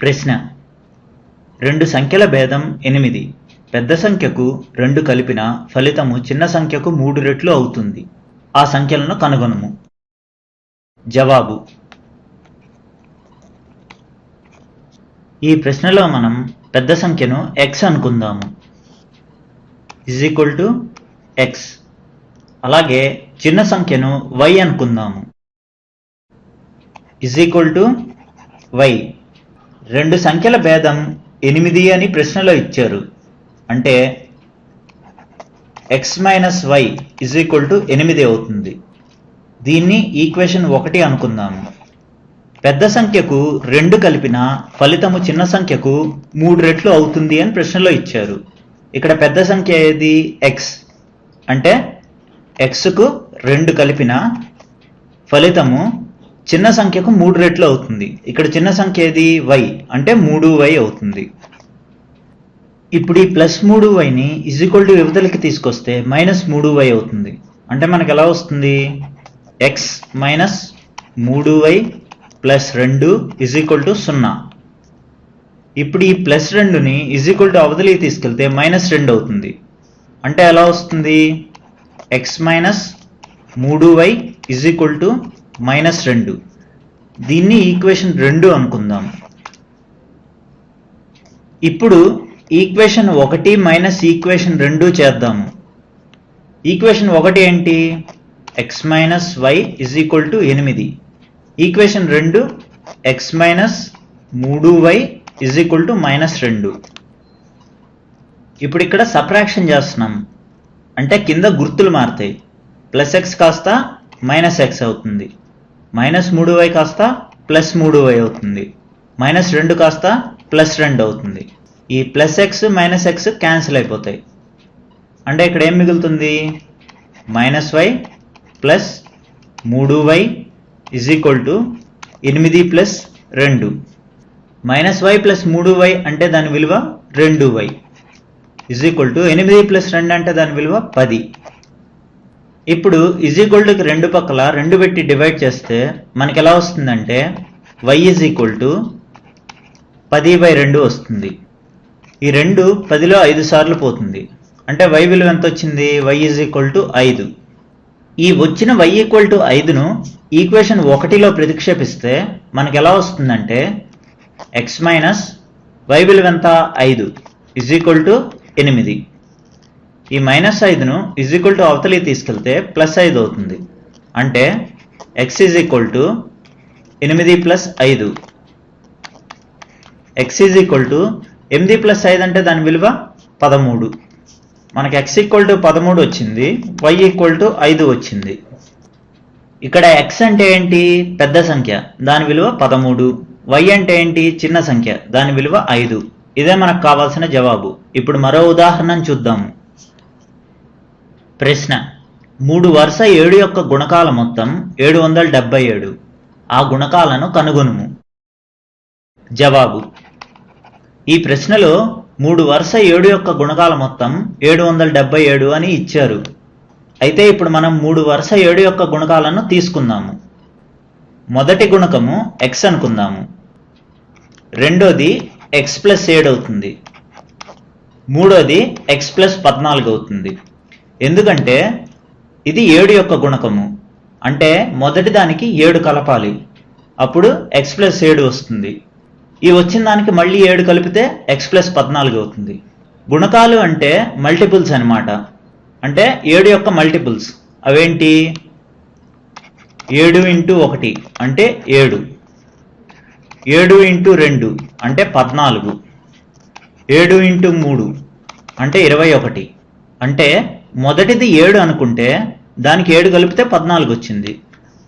ప్రశ్న. రెండు సంఖ్యల భేదం ఎనిమిది. పెద్ద సంఖ్యకు రెండు కలిపిన ఫలితము చిన్న సంఖ్యకు మూడు రెట్లు అవుతుంది. ఆ సంఖ్యలను కనుగొనము. జవాబు. ఈ ప్రశ్నలో మనం పెద్ద సంఖ్యను ఎక్స్ అనుకుందాము. ఇజ్ ఈక్వల్ టు ఎక్స్ అలాగే చిన్న సంఖ్యను వై అనుకుందాము. ఇజ్ ఈక్వల్ టు వై రెండు సంఖ్యల భేదం ఎనిమిది అని ప్రశ్నలో ఇచ్చారు. అంటే x minus y is equal to ఎనిమిది అవుతుంది. దీన్ని ఈక్వేషన్ ఒకటి అనుకుందాము పెద్ద సంఖ్యకు రెండు కలిపిన ఫలితము చిన్న సంఖ్యకు మూడు రెట్లు అవుతుంది అని ప్రశ్నలో ఇచ్చారు. ఇక్కడ పెద్ద సంఖ్య ఏది? ఎక్స్ అంటే ఎక్స్కు రెండు కలిపిన ఫలితము చిన్న సంఖ్యకు మూడు రెట్లు అవుతుంది. ఇక్కడ చిన్న సంఖ్య ఏది? వై. అంటే మూడు వై అవుతుంది. ఇప్పుడు ఈ ప్లస్ మూడు వైని ఇజ్ ఈక్వల్ టు యువతలకి తీసుకొస్తే మైనస్ మూడు వై అవుతుంది. అంటే మనకు ఎలా వస్తుంది? ఎక్స్ మైనస్ మూడు వై ప్లస్ రెండు ఇజ్ ఈక్వల్ టు సున్నా. ఇప్పుడు ఈ ప్లస్ రెండుని ఇజ్ ఈక్వల్ టు అవతలికి తీసుకెళ్తే మైనస్ రెండు అవుతుంది. అంటే ఎలా వస్తుంది? ఎక్స్ మైనస్ మూడు y is equal to minus రెండు. దీన్ని ఈక్వేషన్ రెండు అనుకుందాం. ఇప్పుడు ఈక్వేషన్ ఒకటి మైనస్ ఈక్వేషన్ రెండు చేద్దాము. ఈక్వేషన్ ఒకటి ఏంటి? X minus y is equal to ఎనిమిది. ఈక్వేషన్ రెండు ఎక్స్ మైనస్ మూడు y is equal to minus రెండు. ఇప్పుడు ఇక్కడ సప్రాక్షన్ చేస్తున్నాం. అంటే కింద గుర్తులు మారుతాయి. ప్లస్ ఎక్స్ కాస్త మైనస్ ఎక్స్ అవుతుంది. మైనస్ మూడు వై కాస్త ప్లస్ మూడు వై అవుతుంది. మైనస్ రెండు కాస్త ప్లస్ రెండు అవుతుంది. ఈ plus x minus x cancel అయిపోతాయి. అంటే ఇక్కడ ఏం మిగులుతుంది? మైనస్ వై ప్లస్ మూడు వై ఇజ్ ఈక్వల్ టు ఎనిమిది ప్లస్ రెండు. మైనస్ వై ప్లస్ మూడు వై అంటే దాని విలువ రెండు వై. ఇజ్ ఈక్వల్ టు ఎనిమిది ప్లస్ రెండు అంటే దాని విలువ పది. ఇప్పుడు ఇజ్ ఈక్వల్ టుకి రెండు పక్కల రెండు పెట్టి డివైడ్ చేస్తే మనకి ఎలా వస్తుందంటే వై ఈజ్ ఈక్వల్ టు పది బై రెండు వస్తుంది. ఈ రెండు పదిలో ఐదు సార్లు పోతుంది. అంటే వై విలువ ఎంత వచ్చింది? వై ఈజ్ ఈక్వల్ టు ఐదు. ఈ వచ్చిన వై ఈక్వల్ టు ఐదును ఈక్వేషన్ ఒకటిలో ప్రతిక్షేపిస్తే మనకు ఎలా వస్తుందంటే ఎక్స్ మైనస్ వై విలువ ఎంత? ఐదు. ఇజ్ ఈక్వల్ టు ఎనిమిది. ఈ మైనస్ ఐదును ఇజ్ ఈక్వల్ టు అవతలి తీసుకెళ్తే ప్లస్ ఐదు అవుతుంది. అంటే ఎక్స్ ఈజ్ ఈక్వల్ టు ఎనిమిది ప్లస్ ఐదు. ఎక్స్ ఈజ్ ఈక్వల్ టు ఎనిమిది ప్లస్ ఐదు అంటే దాని విలువ పదమూడు. మనకి ఎక్స్ ఈక్వల్ టు పదమూడు వచ్చింది వై ఈక్వల్ టు ఐదు వచ్చింది. ఇక్కడ ఎక్స్ అంటే ఏంటి? పెద్ద సంఖ్య. దాని విలువ పదమూడు. వై అంటే ఏంటి? చిన్న సంఖ్య. దాని విలువ ఐదు. ఇదే మనకు కావాల్సిన జవాబు. ఇప్పుడు మరో ఉదాహరణను చూద్దాము. ప్రశ్న. మూడు వరుస ఏడు యొక్క గుణకాల మొత్తం ఏడు వందల డెబ్బై ఏడు. ఆ గుణకాలను కనుగొనుము. జవాబు. ఈ ప్రశ్నలో మూడు వరుస ఏడు యొక్క గుణకాల మొత్తం ఏడు వందల డెబ్బై ఏడు అని ఇచ్చారు. అయితే ఇప్పుడు మనం మూడు వరుస ఏడు యొక్క గుణకాలను తీసుకుందాము. మొదటి గుణకము ఎక్స్ అనుకుందాము. రెండోది ఎక్స్ ప్లస్ ఏడు అవుతుంది. మూడోది ఎక్స్ ప్లస్ పద్నాలుగు అవుతుంది. ఎందుకంటే ఇది ఏడు యొక్క గుణకము. అంటే మొదటి దానికి ఏడు కలపాలి. అప్పుడు ఎక్స్ ప్లస్ ఏడు వస్తుంది. ఈ వచ్చిన దానికి మళ్ళీ ఏడు కలిపితే ఎక్స్ ప్లస్ పద్నాలుగు అవుతుంది. గుణకాలు అంటే మల్టిపుల్స్ అన్నమాట. అంటే ఏడు యొక్క మల్టిపుల్స్. అవేంటి? ఏడు ఇంటూ ఒకటి అంటే ఏడు. ఏడు ఇంటూ రెండు అంటే పద్నాలుగు. ఏడు ఇంటూ మూడు అంటే ఇరవై ఒకటి. అంటే మొదటిది ఏడు అనుకుంటే దానికి ఏడు కలిపితే పద్నాలుగు వచ్చింది.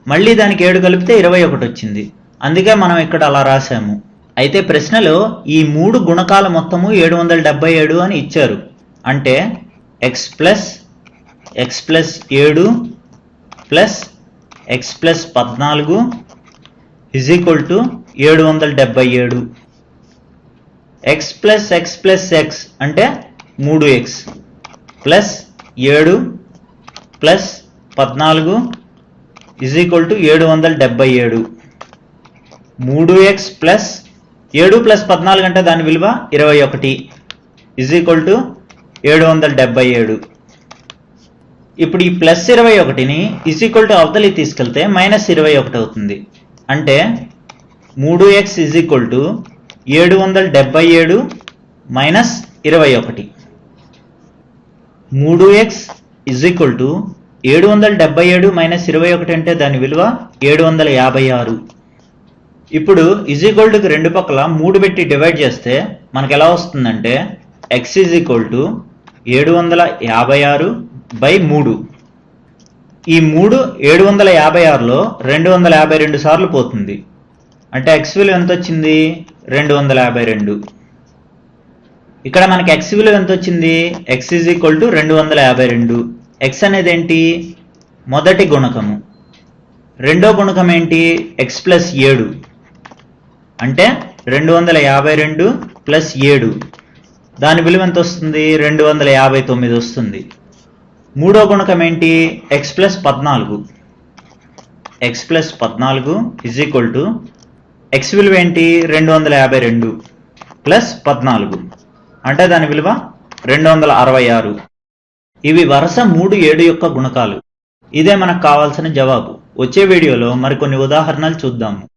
మళ్ళీ దానికి ఏడు కలిపితే ఇరవై ఒకటి వచ్చింది. అందుకే మనం ఇక్కడ అలా రాసాము అయితే ప్రశ్నలో ఈ మూడు గుణకాల మొత్తము ఏడు వందల డెబ్బై ఏడు అని ఇచ్చారు. అంటే ఎక్స్ ప్లస్ ఎక్స్ ప్లస్ ఏడు ప్లస్ ఎక్స్ ప్లస్ పద్నాలుగు ఇజ్ ఈక్వల్ టు ఏడు వందల డెబ్బై ఏడు. X plus x plus x అంటే మూడు ఎక్స్ ప్లస్ ఏడు ప్లస్ పద్నాలుగు ఇజ్ ఈక్వల్ టు ఏడు వందల డెబ్బై ఏడు. మూడు ఎక్స్ ప్లస్ ఏడు ప్లస్ పద్నాలుగు అంటే దాని విలువ ఇరవై ఒకటి. ఇజ్ ఈక్వల్ టు ఏడు వందల డెబ్బై ఏడు. ఇప్పుడు ఈ ప్లస్ ఇరవై ఒకటిని ఇజ్ ఈక్వల్ టు అవతలికి తీసుకెళ్తే మైనస్ ఇరవై ఒకటి అవుతుంది. అంటే మూడు ఎక్స్ ఇజ్ ఈక్వల్ టు ఏడు వందల డెబ్బై ఏడు మైనస్ ఇరవై ఒకటి. మూడు ఎక్స్ ఇజ్ ఈక్వల్ టు ఏడు వందల డెబ్బై ఏడు మైనస్ ఇరవై ఒకటి అంటే దాని విలువ ఏడు వందల యాభై ఆరు. ఇప్పుడు ఇజ్ ఈక్వల్ టుకి రెండు పక్కల మూడు పెట్టి డివైడ్ చేస్తే మనకు ఎలా వస్తుందంటే ఎక్స్ ఈజ్ ఈక్వల్ టు ఏడు వందల యాభై ఆరు బై మూడు. ఈ మూడు ఏడు వందల యాభై ఆరులో రెండు వందల యాభై రెండు సార్లు పోతుంది. అంటే ఎక్స్ విలువ ఎంత వచ్చింది? రెండు వందల యాభై రెండు. ఇక్కడ మనకి ఎక్స్ విలువ ఎంత వచ్చింది? ఎక్స్ ఈజ్ ఈక్వల్ టు రెండు వందల యాభై రెండు. ఎక్స్ అనేది ఏంటి మొదటి గుణకము. రెండో గుణకం ఏంటి? ఎక్స్ ప్లస్ ఏడు. అంటే రెండు వందల యాభై రెండు ప్లస్ ఏడు. దాని విలువ ఎంత వస్తుంది? రెండు వందల యాభై తొమ్మిది వస్తుంది. మూడో గుణకం ఏంటి? ఎక్స్ ప్లస్ పద్నాలుగు. ఎక్స్ ప్లస్ పద్నాలుగు ఇజ్ ఈక్వల్ టు ఎక్స్ విలువ ఏంటి? రెండు వందల యాభై రెండు ప్లస్ పద్నాలుగు. అంటే దాని విలువ రెండు వందల అరవై ఆరు. ఇవి వరుస మూడు ఏడు యొక్క గుణకాలు. ఇదే మనకు కావాల్సిన జవాబు. వచ్చే వీడియోలో మరికొన్ని ఉదాహరణలు చూద్దాము.